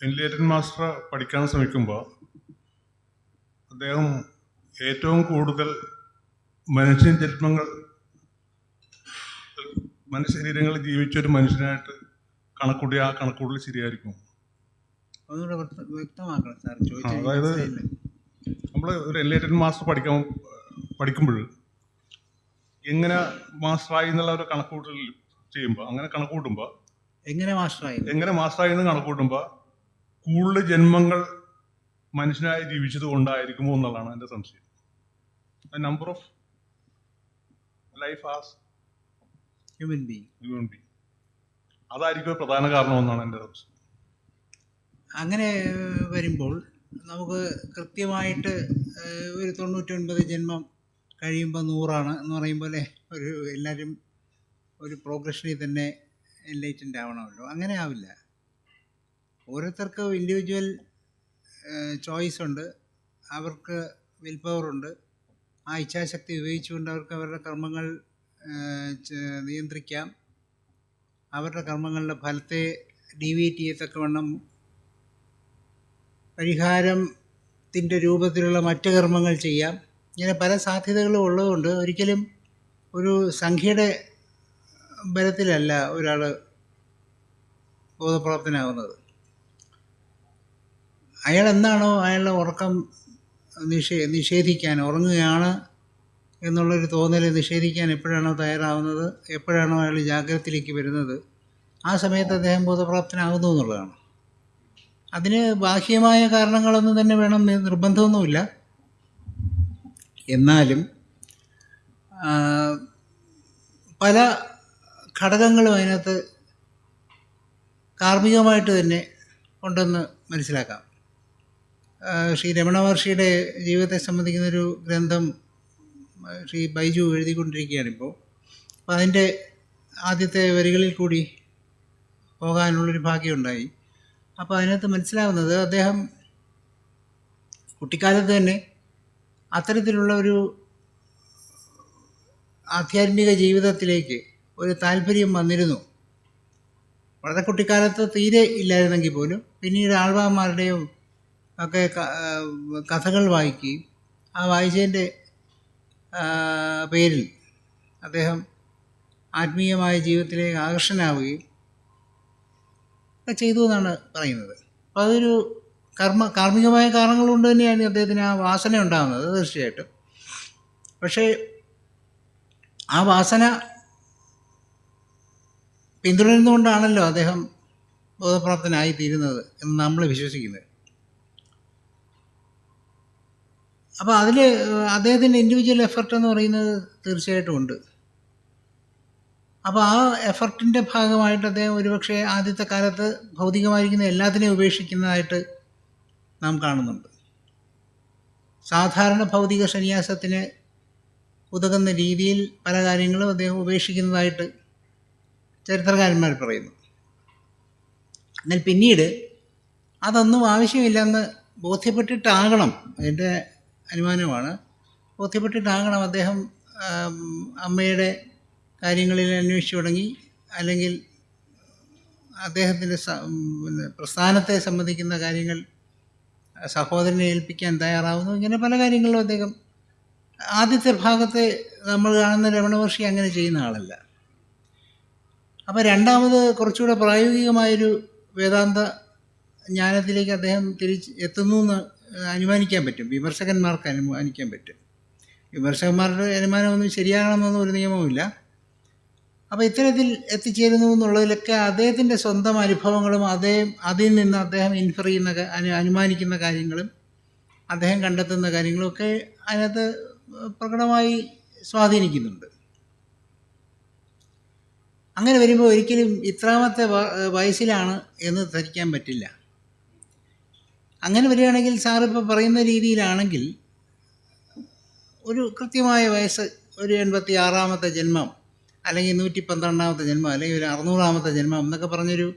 എൻലിയേറ്റൻ master പഠിക്കാൻ ശ്രമിക്കുമ്പോൾ അദ്ദേഹം ഏറ്റവും കൂടുതൽ മനുഷ്യൻ ജന്മങ്ങൾ മനുഷ്യ ശരീരങ്ങളിൽ ജീവിച്ച ഒരു മനുഷ്യനായിട്ട് കണക്കൂട്ടിയ ആ കണക്കൂട്ടൽ ശരിയായിരിക്കും. അതായത് നമ്മൾ ഒരു എൻലിയറ്റൻ മാസ്റ്റർ പഠിക്കാൻ പഠിക്കുമ്പോൾ എങ്ങനെ മാസ്റ്ററായി എന്നുള്ള ഒരു കണക്കൂട്ടൽ ചെയ്യുമ്പോൾ അങ്ങനെ കണക്കൂട്ടുമ്പോൾ എങ്ങനെ മാസ്റ്ററായി എങ്ങനെ മാസ്റ്ററായി എന്ന് കണക്കൂട്ടുമ്പോൾ കൂടുതൽ ജന്മങ്ങൾ മനുഷ്യനായി ജീവിച്ചത് കൊണ്ടായിരിക്കുമോ എന്നുള്ളതാണ് എന്റെ സംശയം. Number of life as human being human അതായിരിക്കും പ്രധാന കാരണം എന്നാണ് എന്റെ സംശയം. അങ്ങനെ വരുമ്പോൾ നമുക്ക് കൃത്യമായിട്ട് ഒരു തൊണ്ണൂറ്റൊൻപത് ജന്മം കഴിയുമ്പോൾ നൂറാണ് എന്ന് പറയുമ്പോൾ ഒരു എല്ലാവരും ഒരു പ്രോഗ്രഷനിൽ തന്നെ എൻലൈറ്റന്റ് ആവണമല്ലോ. അങ്ങനെ ആവില്ല. ഓരോരുത്തർക്കും ഇൻഡിവിജ്വൽ ചോയ്സ് ഉണ്ട്. അവർക്ക് വിൽ പവറുണ്ട് ആ ഇച്ഛാശക്തി ഉപയോഗിച്ചുകൊണ്ട് അവർക്ക് അവരുടെ കർമ്മങ്ങൾ നിയന്ത്രിക്കാം. അവരുടെ കർമ്മങ്ങളുടെ ഫലത്തെ ഡീവിയേറ്റ് ചെയ്യത്തക്കവണ്ണം പരിഹാരത്തിന്റെ രൂപത്തിലുള്ള മറ്റ് കർമ്മങ്ങൾ ചെയ്യാം. ഇങ്ങനെ പല സാധ്യതകളും ഉള്ളതുകൊണ്ട് ഒരിക്കലും ഒരു സംഖ്യയുടെ ബലത്തിലല്ല ഒരാൾ ബോധപ്രാപ്തനാകുന്നത് അയാൾ എന്താണോ അയാളുടെ ഉറക്കം നിഷേ നിഷേധിക്കാൻ ഉറങ്ങുകയാണ് എന്നുള്ളൊരു തോന്നൽ നിഷേധിക്കാൻ എപ്പോഴാണോ തയ്യാറാവുന്നത് എപ്പോഴാണോ അയാൾ ജാഗ്രതയിലേക്ക് വരുന്നത് ആ സമയത്ത് അദ്ദേഹം ബോധപ്രാപ്തനാകുന്നു എന്നുള്ളതാണ്. അതിന് ബാഹ്യമായ കാരണങ്ങളൊന്നും തന്നെ വേണം നിർബന്ധമൊന്നുമില്ല. എന്നാലും പല ഘടകങ്ങളും അതിനകത്ത് കാർമ്മികമായിട്ട് തന്നെ ഉണ്ടെന്ന് മനസ്സിലാക്കാം. ശ്രീ രമണ മഹർഷിയുടെ ജീവിതത്തെ സംബന്ധിക്കുന്നൊരു ഗ്രന്ഥം ശ്രീ ബൈജു എഴുതിക്കൊണ്ടിരിക്കുകയാണിപ്പോൾ അപ്പോൾ അതിന്റെ ആദ്യത്തെ വരികളിൽ കൂടി പോകാനുള്ളൊരു ഭാഗ്യമുണ്ടായി. അപ്പോൾ അതിനകത്ത് മനസ്സിലാവുന്നത് അദ്ദേഹം കുട്ടിക്കാലത്ത് തന്നെ അത്തരത്തിലുള്ള ഒരു ആധ്യാത്മിക ജീവിതത്തിലേക്ക് ഒരു താല്പര്യം വന്നിരുന്നു. വളരെ കുട്ടിക്കാലത്ത് തീരെ ഇല്ലായിരുന്നെങ്കിൽ പോലും പിന്നീട് ആൾവാന്മാരുടെയും ഒക്കെ കഥകൾ വായിക്കുകയും ആ വായിച്ചതിന്റെ പേരിൽ അദ്ദേഹം ആത്മീയമായ ജീവിതത്തിലേക്ക് ആകർഷനാവുകയും ചെയ്തു എന്നാണ് പറയുന്നത്. അപ്പോൾ അതൊരു കർമ്മ കാർമ്മികമായ കാരണങ്ങൾ കൊണ്ട് തന്നെയാണ് അദ്ദേഹത്തിന് ആ വാസന ഉണ്ടാകുന്നത് തീർച്ചയായിട്ടും. പക്ഷേ ആ വാസന പിന്തുടരുന്നുകൊണ്ടാണല്ലോ അദ്ദേഹം ബോധപ്രാപ്തനായി തീരുന്നത് എന്ന് നമ്മൾ വിശ്വസിക്കുന്നത്. അപ്പോൾ അതിൽ അദ്ദേഹത്തിന്റെ ഇൻഡിവിജ്വൽ എഫർട്ട് എന്ന് പറയുന്നത് തീർച്ചയായിട്ടും ഉണ്ട്. അപ്പോൾ ആ എഫർട്ടിന്റെ ഭാഗമായിട്ട് അദ്ദേഹം ഒരുപക്ഷെ ആദ്യത്തെ കാലത്ത് ഭൗതികമായിരിക്കുന്ന എല്ലാത്തിനെയും ഉപേക്ഷിക്കുന്നതായിട്ട് നാം കാണുന്നുണ്ട്. സാധാരണ ഭൗതിക സന്യാസത്തിന് ഉതകുന്ന രീതിയിൽ പല കാര്യങ്ങളും അദ്ദേഹം ഉപേക്ഷിക്കുന്നതായിട്ട് ചരിത്രകാരന്മാർ പറയുന്നു. എന്നാൽ പിന്നീട് അതൊന്നും ആവശ്യമില്ലെന്ന് ബോധ്യപ്പെട്ടിട്ടാകണം. എന്റെ അനുമാനമാണ്. ബോധ്യപ്പെട്ടിട്ടാകണം അദ്ദേഹം അമ്മയുടെ കാര്യങ്ങളിൽ അന്വേഷിച്ചു തുടങ്ങി. അല്ലെങ്കിൽ അദ്ദേഹത്തിന്റെ പിന്നെ പ്രസ്ഥാനത്തെ സംബന്ധിക്കുന്ന കാര്യങ്ങൾ സഹോദരനെ ഏൽപ്പിക്കാൻ തയ്യാറാവുന്നു. ഇങ്ങനെ പല കാര്യങ്ങളിലും അദ്ദേഹം ആദ്യത്തെ ഭാഗത്തെ നമ്മൾ കാണുന്ന രമണവർഷി അങ്ങനെ ചെയ്യുന്ന ആളല്ല. അപ്പോൾ രണ്ടാമത് കുറച്ചുകൂടെ പ്രായോഗികമായൊരു വേദാന്ത ജ്ഞാനത്തിലേക്ക് അദ്ദേഹം തിരിച്ച് എത്തുന്നു എന്ന് അനുമാനിക്കാൻ പറ്റും. വിമർശകന്മാർക്ക് അനുമാനിക്കാൻ പറ്റും. വിമർശകന്മാരുടെ അനുമാനമൊന്നും ശരിയാകണമെന്നൊന്നും ഒരു നിയമവുമില്ല. അപ്പോൾ ഇത്തരത്തിൽ എത്തിച്ചേരുന്നു എന്നുള്ളതിലൊക്കെ അദ്ദേഹത്തിന്റെ സ്വന്തം അനുഭവങ്ങളും അദ്ദേഹം അതിൽ നിന്ന് അദ്ദേഹം ഇൻഫർ ചെയ്യുന്ന അനു അനുമാനിക്കുന്ന കാര്യങ്ങളും അദ്ദേഹം കണ്ടെത്തുന്ന കാര്യങ്ങളൊക്കെ അതിനകത്ത് പ്രകടമായി സ്വാധീനിക്കുന്നുണ്ട്. അങ്ങനെ വരുമ്പോൾ ഒരിക്കലും ഇത്രാമത്തെ വയസ്സിലാണ് എന്ന് ധരിക്കാൻ പറ്റില്ല. അങ്ങനെ വരികയാണെങ്കിൽ സാറിപ്പോൾ പറയുന്ന രീതിയിലാണെങ്കിൽ ഒരു കൃത്യമായ വയസ്സ് ഒരു എൺപത്തി ആറാമത്തെ ജന്മം അല്ലെങ്കിൽ നൂറ്റി പന്ത്രണ്ടാമത്തെ ജന്മം അല്ലെങ്കിൽ ഒരു അറുന്നൂറാമത്തെ ജന്മം എന്നൊക്കെ പറഞ്ഞൊരു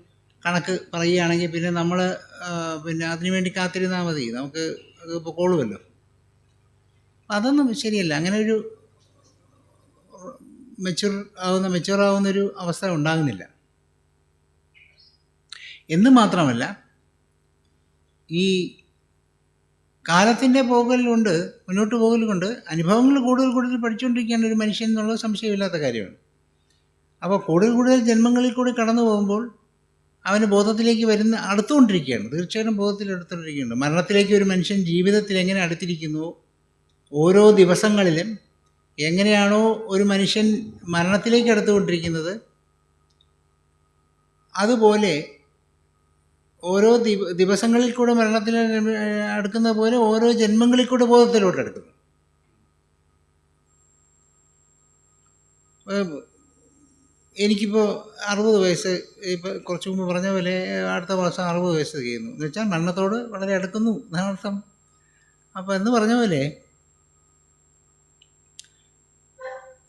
കണക്ക് പറയുകയാണെങ്കിൽ പിന്നെ നമ്മൾ പിന്നെ അതിനു വേണ്ടി കാത്തിരുന്നാൽ മതി. നമുക്ക് അത് പൊക്കോളുമല്ലോ അതൊന്നും ശരിയല്ല. അങ്ങനെ ഒരു മെച്യൂർ ആവുന്ന മെച്യൂർ ആവുന്നൊരു അവസ്ഥ ഉണ്ടാകുന്നില്ല. എന്ന് മാത്രമല്ല ഈ കാലത്തിന്റെ പോകലുണ്ട് മുന്നോട്ട് പോകലുകൊണ്ട് അനുഭവങ്ങൾ കൂടുതൽ കൂടുതൽ പഠിച്ചുകൊണ്ടിരിക്കുകയാണ് ഒരു മനുഷ്യൻ എന്നുള്ളത് സംശയമില്ലാത്ത കാര്യമാണ്. അപ്പോൾ കൂടുതൽ കൂടുതൽ ജന്മങ്ങളിൽ കൂടി കടന്നു പോകുമ്പോൾ അവന് ബോധത്തിലേക്ക് വരുന്ന അടുത്തുകൊണ്ടിരിക്കുകയാണ്. തീർച്ചയായിട്ടും ബോധത്തിൽ അടുത്തുകൊണ്ടിരിക്കുന്നുണ്ട് മരണത്തിലേക്ക് ഒരു മനുഷ്യൻ ജീവിതത്തിൽ എങ്ങനെ അടുത്തിരിക്കുന്നു ഓരോ ദിവസങ്ങളിലും എങ്ങനെയാണോ ഒരു മനുഷ്യൻ മരണത്തിലേക്ക് അടുത്തുകൊണ്ടിരിക്കുന്നത് അതുപോലെ ഓരോ ദിവ ദിവസങ്ങളിൽ കൂടെ മരണത്തിൽ അടുക്കുന്ന പോലെ ഓരോ ജന്മങ്ങളിൽ കൂടെ ബോധത്തിലോട്ട് അടുക്കുന്നു. എനിക്കിപ്പോൾ അറുപത് വയസ്സ് ഇപ്പോൾ കുറച്ച് മുമ്പ് പറഞ്ഞ പോലെ അടുത്ത മാസം അറുപത് വയസ്സ് ചെയ്യുന്നു. എന്ന് വെച്ചാൽ മരണത്തോട് വളരെ അടുക്കുന്നു എന്നാണ് അർത്ഥം അപ്പോൾ എന്ന് പറഞ്ഞ പോലെ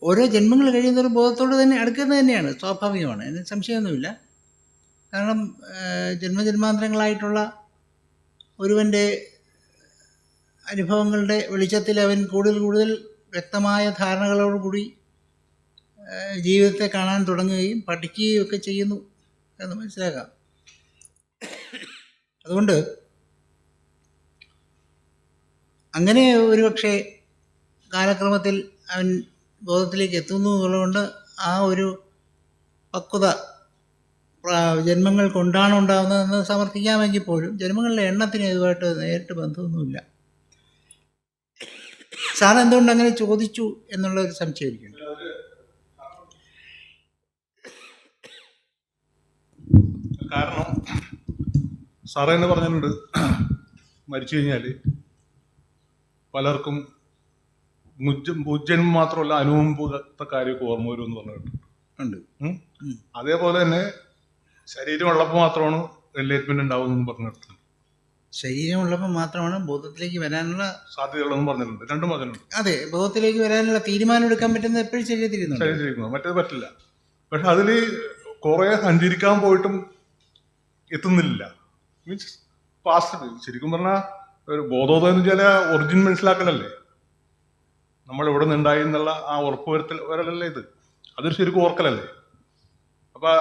ഓരോ ജന്മങ്ങൾ കഴിയുന്നവരും ബോധത്തോട് തന്നെ അടുക്കുന്നത് തന്നെയാണ്. സ്വാഭാവികമാണ്. അതിന് സംശയമൊന്നുമില്ല. കാരണം ജന്മജന്മാന്തരങ്ങളായിട്ടുള്ള ഒരുവന്റെ അനുഭവങ്ങളുടെ വെളിച്ചത്തിൽ അവൻ കൂടുതൽ കൂടുതൽ വ്യക്തമായ ധാരണകളോടുകൂടി ജീവിതത്തെ കാണാൻ തുടങ്ങുകയും പഠിക്കുകയും ഒക്കെ ചെയ്യുന്നു എന്ന് മനസ്സിലാക്കാം. അതുകൊണ്ട് അങ്ങനെ ഒരുപക്ഷെ കാലക്രമത്തിൽ അവൻ ബോധത്തിലേക്ക് എത്തുന്നു എന്നുള്ളതുകൊണ്ട് ആ ഒരു പക്വത ജന്മങ്ങൾ കൊണ്ടാണ് ഉണ്ടാകുന്നതെന്ന് സമർത്ഥിക്കാമെങ്കിൽ പോലും ജന്മങ്ങളുടെ എണ്ണത്തിന് ഇതുമായിട്ട് നേരിട്ട് ബന്ധമൊന്നുമില്ല. സാർ എന്തുകൊണ്ട് അങ്ങനെ ചോദിച്ചു എന്നുള്ള ഒരു സംശയം എനിക്കുണ്ട് കാരണം സാറേ എന്ന് പറഞ്ഞിട്ടുണ്ട് മരിച്ചു കഴിഞ്ഞാൽ പലർക്കും മുജ്ജം മാത്രമല്ല അനുഭവത്തെ കാര്യമൊക്കെ ഓർമ്മ വരും എന്ന് പറഞ്ഞിട്ടുണ്ട്. അതേപോലെ തന്നെ ശരീരം ഉള്ളപ്പോൾ മാത്രമാണ് എൻലൈറ്റ്മെന്റ് ഉണ്ടാവുമെന്ന് പറഞ്ഞിട്ടുണ്ട്. ശരീരമുള്ളപ്പോൾ മാത്രമാണ് ബോധത്തിലേക്ക് വരാനുള്ള സാധ്യതകളെന്ന് പറഞ്ഞിട്ടുണ്ട്. രണ്ടും പറഞ്ഞിട്ടുണ്ട്. അതെ ബോധത്തിലേക്ക് വരാനുള്ള തീരുമാനം എടുക്കാൻ പറ്റുന്നത് എപ്പോഴും ശരീരത്തിരുന്നു ശരീരത്തിരിക്കുന്നു മറ്റേത് പറ്റില്ല. പക്ഷെ അതിൽ കുറെ സഞ്ചരിക്കാൻ പോയിട്ടും എത്തുന്നില്ല. മീൻസ് പാസ്റ്റ് ശരിക്കും പറഞ്ഞാൽ ഒരു ബോധോദയം എന്ന് വെച്ചാൽ ഒറിജിൻ മനസ്സിലാക്കലല്ലേ? നമ്മൾ എവിടെ നിന്നുണ്ടായി എന്നുള്ള ആ ഉറപ്പ് വരുത്തൽ വരലല്ലേ ഇത്? അതൊരു ശരിക്കും ഓർക്കലല്ലേ? അപ്പൊ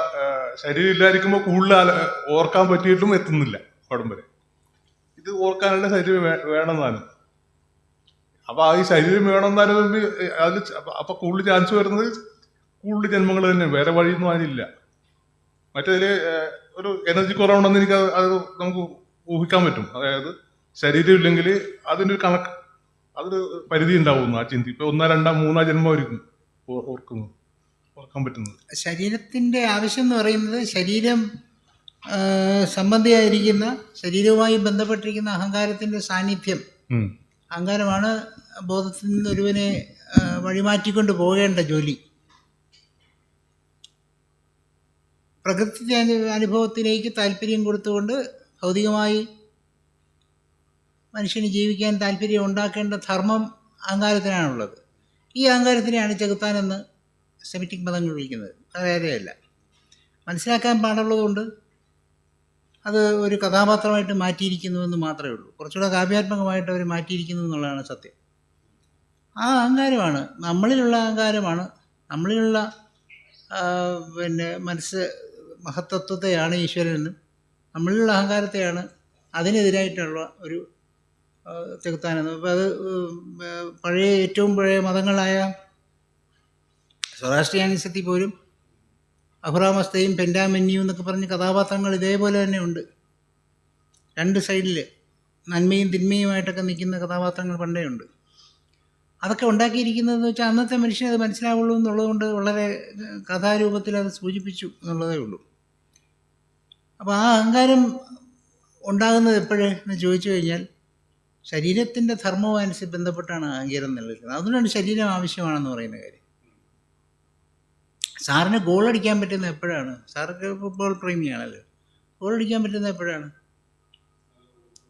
ശരീരം ഇല്ലാതിരിക്കുമ്പോൾ കൂടുതൽ ഓർക്കാൻ പറ്റിയിട്ടും എത്തുന്നില്ല പടം വരെ. ഇത് ഓർക്കാനുള്ള ശരീരം വേണം താനും അപ്പൊ ആ ഈ ശരീരം വേണം താനും അതിൽ അപ്പൊ- കൂടുതൽ ചാൻസ് വരുന്നത് കൂടുതൽ ജന്മങ്ങൾ തന്നെ വേറെ വഴിയൊന്നും അതിനില്ല മറ്റേതിൽ ഒരു എനർജി കുറവുണ്ടെന്ന് എനിക്ക് അത് നമുക്ക് ഊഹിക്കാൻ പറ്റും. അതായത് ശരീരം ഇല്ലെങ്കിൽ അതിന്റെ ഒരു കണക്ക് അതൊരു പരിധി ഉണ്ടാവുന്നു ആ ചിന്തി. ഇപ്പൊ ഒന്നോ രണ്ടോ മൂന്നോ ജന്മമായിരിക്കും ഓ- ഓർക്കുന്നത്. ഓർക്കാൻ പറ്റുന്നത്? ശരീരത്തിന്റെ ആവശ്യം എന്ന് പറയുന്നത് ശരീരം സംബന്ധിയായിരിക്കുന്ന ശരീരവുമായി ബന്ധപ്പെട്ടിരിക്കുന്ന അഹങ്കാരത്തിന്റെ സാന്നിധ്യം. അഹങ്കാരമാണ് ബോധത്തിൽ നിന്ന് ഒരുവനെ വഴിമാറ്റിക്കൊണ്ട് പോകേണ്ട ജോലി. പ്രകൃതി അനുഭവത്തിലേക്ക് താല്പര്യം കൊടുത്തുകൊണ്ട് ഭൗതികമായി മനുഷ്യന് ജീവിക്കാൻ താല്പര്യം ഉണ്ടാക്കേണ്ട ധർമ്മം അഹങ്കാരത്തിനാണുള്ളത്. ഈ അഹങ്കാരത്തിനെയാണ് ചെകുത്താനെന്ന് സെമിറ്റിക് മതങ്ങൾ വിളിക്കുന്നത്. വേറെയല്ല. മനസ്സിലാക്കാൻ പാടുള്ളതുകൊണ്ട് അത് ഒരു കഥാപാത്രമായിട്ട് മാറ്റിയിരിക്കുന്നുവെന്ന് മാത്രമേ ഉള്ളൂ. കുറച്ചുകൂടെ കാവ്യാത്മകമായിട്ട് അവർ മാറ്റിയിരിക്കുന്നു എന്നുള്ളതാണ് സത്യം. ആ അഹങ്കാരമാണ്. നമ്മളിലുള്ള അഹങ്കാരമാണ്. നമ്മളിലുള്ള പിന്നെ മനസ്സ് മഹത്തത്വത്തെയാണ് ഈശ്വരനെന്നും. നമ്മളിലുള്ള അഹങ്കാരത്തെയാണ് അതിനെതിരായിട്ടുള്ള ഒരു തെക്കുത്താനെന്ന് അപ്പോൾ അത് പഴയ ഏറ്റവും പഴയ മതങ്ങളായ സ്വരാഷ്ട്രിയാനിസത്തിൽ പോലും അഹുറാമസ്തയും പെൻഡാമെന്യു എന്നൊക്കെ പറഞ്ഞ കഥാപാത്രങ്ങൾ ഇതേപോലെ തന്നെ ഉണ്ട്. രണ്ട് സൈഡിൽ നന്മയും തിന്മയുമായിട്ടൊക്കെ നിൽക്കുന്ന കഥാപാത്രങ്ങൾ പണ്ടേ ഉണ്ട്. അതൊക്കെ ഉണ്ടാക്കിയിരിക്കുന്നതെന്ന് വെച്ചാൽ അന്നത്തെ മനുഷ്യന് അത് മനസ്സിലാവുള്ളൂ എന്നുള്ളതുകൊണ്ട് വളരെ കഥാരൂപത്തിൽ അത് സൂചിപ്പിച്ചു എന്നുള്ളതേ ഉള്ളൂ. അപ്പോൾ ആ അഹങ്കാരം ഉണ്ടാകുന്നത് എപ്പോഴെന്ന് ചോദിച്ചു കഴിഞ്ഞാൽ ശരീരത്തിന്റെ ധർമ്മവുമനുസരിച്ച് ബന്ധപ്പെട്ടാണ് അഹങ്കാരം നിലനിൽക്കുന്നത്. അതുകൊണ്ടാണ് ശരീരം ആവശ്യമാണെന്ന് പറയുന്ന കാര്യം. സാറിന് ഗോൾ അടിക്കാൻ പറ്റുന്ന എപ്പോഴാണ്? സാറൊക്കെ ഫുട്ബോൾ പ്രേമിയാണല്ലോ. ഗോൾ അടിക്കാൻ പറ്റുന്ന എപ്പോഴാണ്?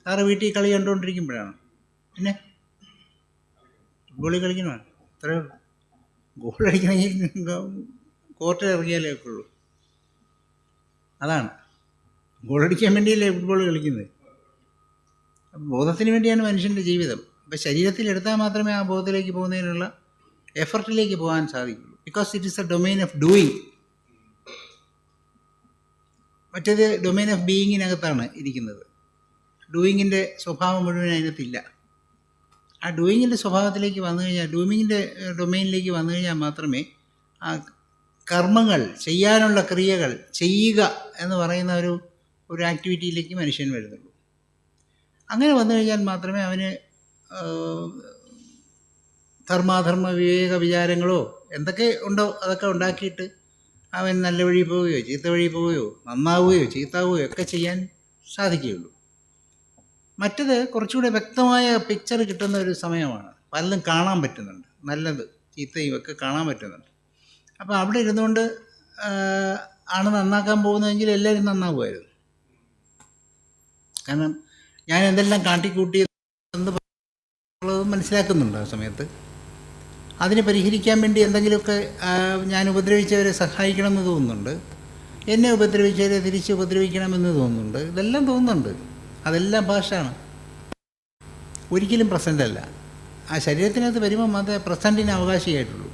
സാറ് വീട്ടിൽ കളി കണ്ടുകൊണ്ടിരിക്കുമ്പോഴാണ്? പിന്നെ? ഫുട്ബോളിൽ കളിക്കണമാണ് അത്രേ ഉള്ളൂ. ഗോൾ അടിക്കണമെങ്കിൽ കോർട്ടിൽ ഇറങ്ങിയാലേ ഒക്കെ ഉള്ളൂ അതാണ്. ഗോൾ അടിക്കാൻ വേണ്ടിയല്ലേ ഫുട്ബോൾ കളിക്കുന്നത്? ബോധത്തിന് വേണ്ടിയാണ് മനുഷ്യന്റെ ജീവിതം. അപ്പം ശരീരത്തിൽ എടുത്താൽ മാത്രമേ ആ ബോധത്തിലേക്ക് പോകുന്നതിനുള്ള എഫർട്ടിലേക്ക് പോകാൻ സാധിക്കുള്ളൂ because it is a domain of doing മറ്റേത് ഡൊമൈൻ ഓഫ് ബീയിങ്ങിനകത്താണ് ഇരിക്കുന്നത്. ഡൂയിങ്ങിന്റെ സ്വഭാവം മുഴുവൻ അതിനകത്തില്ല. ആ ഡൂയിങ്ങിന്റെ സ്വഭാവത്തിലേക്ക് വന്നു കഴിഞ്ഞാൽ ഡൂയിങ്ങിന്റെ ഡൊമൈനിലേക്ക് വന്നു കഴിഞ്ഞാൽ മാത്രമേ ആ കർമ്മങ്ങൾ ചെയ്യാനുള്ള ക്രിയകൾ ചെയ്യുക എന്ന് പറയുന്ന ഒരു ഒരു ആക്ടിവിറ്റിയിലേക്ക് മനുഷ്യൻ വരുന്നുള്ളൂ. അങ്ങനെ വന്നു കഴിഞ്ഞാൽ മാത്രമേ അവന് ധർമാധർമ്മ വിവേക വിചാരങ്ങളോ എന്തൊക്കെ ഉണ്ടോ അതൊക്കെ ഉണ്ടാക്കിയിട്ട് അവൻ നല്ല വഴി പോവുകയോ ചീത്ത വഴി പോവുകയോ നന്നാവുകയോ ചീത്താവുകയോ ഒക്കെ ചെയ്യാൻ സാധിക്കുകയുള്ളൂ. മറ്റത് കുറച്ചുകൂടെ വ്യക്തമായ പിക്ചർ കിട്ടുന്ന ഒരു സമയമാണ്. പലതും കാണാൻ പറ്റുന്നുണ്ട്. നല്ലത് ചീത്തയും ഒക്കെ കാണാൻ പറ്റുന്നുണ്ട്. അപ്പോൾ അവിടെ ഇരുന്നുകൊണ്ട് ആണ് നന്നാക്കാൻ പോകുന്നതെങ്കിൽ എല്ലാവരും നന്നാവുമായിരുന്നു. കാരണം ഞാൻ എന്തെല്ലാം കാട്ടിക്കൂട്ടി എന്ന് മനസ്സിലാക്കുന്നുണ്ട് ആ സമയത്ത്. അതിനെ പരിഹരിക്കാൻ വേണ്ടി എന്തെങ്കിലുമൊക്കെ ഞാൻ ഉപദ്രവിച്ചവരെ സഹായിക്കണമെന്ന് തോന്നുന്നുണ്ട്. എന്നെ ഉപദ്രവിച്ചവരെ തിരിച്ച് ഉപദ്രവിക്കണമെന്ന് തോന്നുന്നുണ്ട്. ഇതെല്ലാം തോന്നുന്നുണ്ട്. അതെല്ലാം ഭാഷയാണ് ഒരിക്കലും പ്രസന്റ് അല്ല ആ ശരീരത്തിനകത്ത് വരുമ്പോൾ മാത്രമേ പ്രസന്റിന് അവകാശിയായിട്ടുള്ളൂ.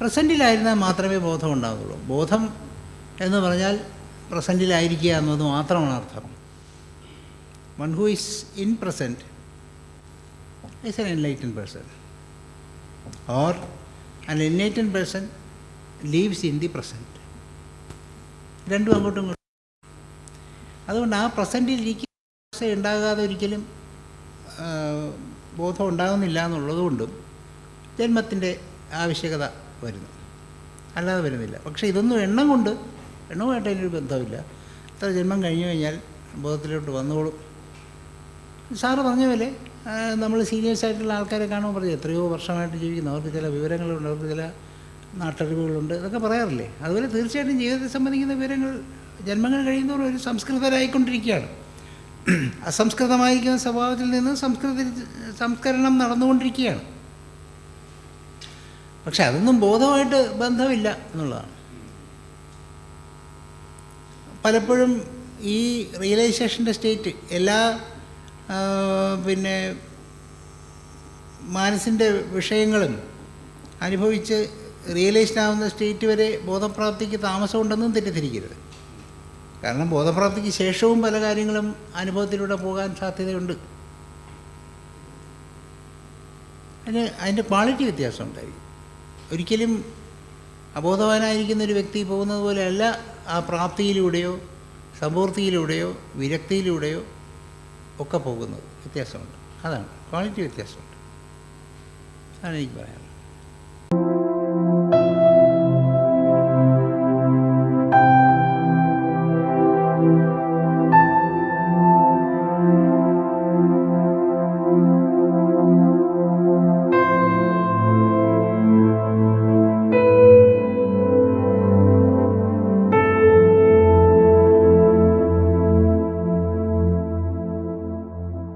പ്രസന്റിലായിരുന്നാൽ മാത്രമേ ബോധം ഉണ്ടാകുള്ളൂ ബോധം എന്ന് പറഞ്ഞാൽ പ്രസന്റിലായിരിക്കുക എന്നത് മാത്രമാണ് അർത്ഥം. One who is in present is N enlighten person or an enlightened person lives in the present. രണ്ടും അങ്ങോട്ടും ഇങ്ങോട്ടും. അതുകൊണ്ട് ആ പ്രസന്റിൽ ഇരിക്കുന്ന ഉണ്ടാകാതെ ഒരിക്കലും ബോധം ഉണ്ടാകുന്നില്ല എന്നുള്ളതുകൊണ്ടും ജന്മത്തിന്റെ ആവശ്യകത വരുന്നു. അല്ലാതെ വരുന്നില്ല. പക്ഷേ ഇതൊന്നും എണ്ണം കൊണ്ട് എണ്ണവുമായിട്ട് അതിനൊരു ബന്ധമില്ല എത്ര ജന്മം കഴിഞ്ഞു കഴിഞ്ഞാൽ ബോധത്തിലോട്ട് വന്നോളും. സാറ് പറഞ്ഞ പോലെ നമ്മൾ സീനിയേഴ്സ് ആയിട്ടുള്ള ആൾക്കാരെ കാണുമ്പോൾ പറഞ്ഞു എത്രയോ വർഷമായിട്ട് ജീവിക്കുന്നു. അവർക്ക് ചില വിവരങ്ങളുണ്ട് അവർക്ക് ചില നാട്ടറിവുകളുണ്ട്. ഇതൊക്കെ പറയാറില്ലേ? അതുപോലെ തീർച്ചയായിട്ടും ജീവിതത്തെ സംബന്ധിക്കുന്ന വിവരങ്ങൾ ജന്മങ്ങൾ കഴിയുന്നവർ ഒരു സംസ്കൃതരായിക്കൊണ്ടിരിക്കുകയാണ്. അസംസ്കൃതമായിരിക്കുന്ന സ്വഭാവത്തിൽ നിന്ന് സംസ്കൃത സംസ്കരണം നടന്നുകൊണ്ടിരിക്കുകയാണ്. പക്ഷെ അതൊന്നും ബോധമായിട്ട് ബന്ധമില്ല എന്നുള്ളതാണ്. പലപ്പോഴും ഈ റിയലൈസേഷന്റെ സ്റ്റേറ്റ് എല്ലാ പിന്നെ മനസ്സിന്റെ വിഷയങ്ങളും അനുഭവിച്ച് റിയലൈസ്ഡ് ആവുന്ന സ്റ്റേറ്റ് വരെ ബോധപ്രാപ്തിക്ക് താമസമുണ്ടെന്നും തെറ്റിദ്ധരിക്കരുത്. കാരണം ബോധപ്രാപ്തിക്ക് ശേഷവും പല കാര്യങ്ങളും അനുഭവത്തിലൂടെ പോകാൻ സാധ്യതയുണ്ട്. അതിന് അതിന്റെ ക്വാളിറ്റി വ്യത്യാസം ഉണ്ടായിരിക്കും ഒരിക്കലും അബോധവാനായിരിക്കുന്ന ഒരു വ്യക്തി പോകുന്നത് പോലെയല്ല ആ പ്രാപ്തിയിലൂടെയോ സമ്പൂർത്തിയിലൂടെയോ വിരക്തിയിലൂടെയോ ഒക്കെ പോകുന്നത് വ്യത്യാസമുണ്ട് അതാണ് ക്വാളിറ്റി വ്യത്യാസമുണ്ട് അതാണ് എനിക്ക് പറയാനുള്ളത്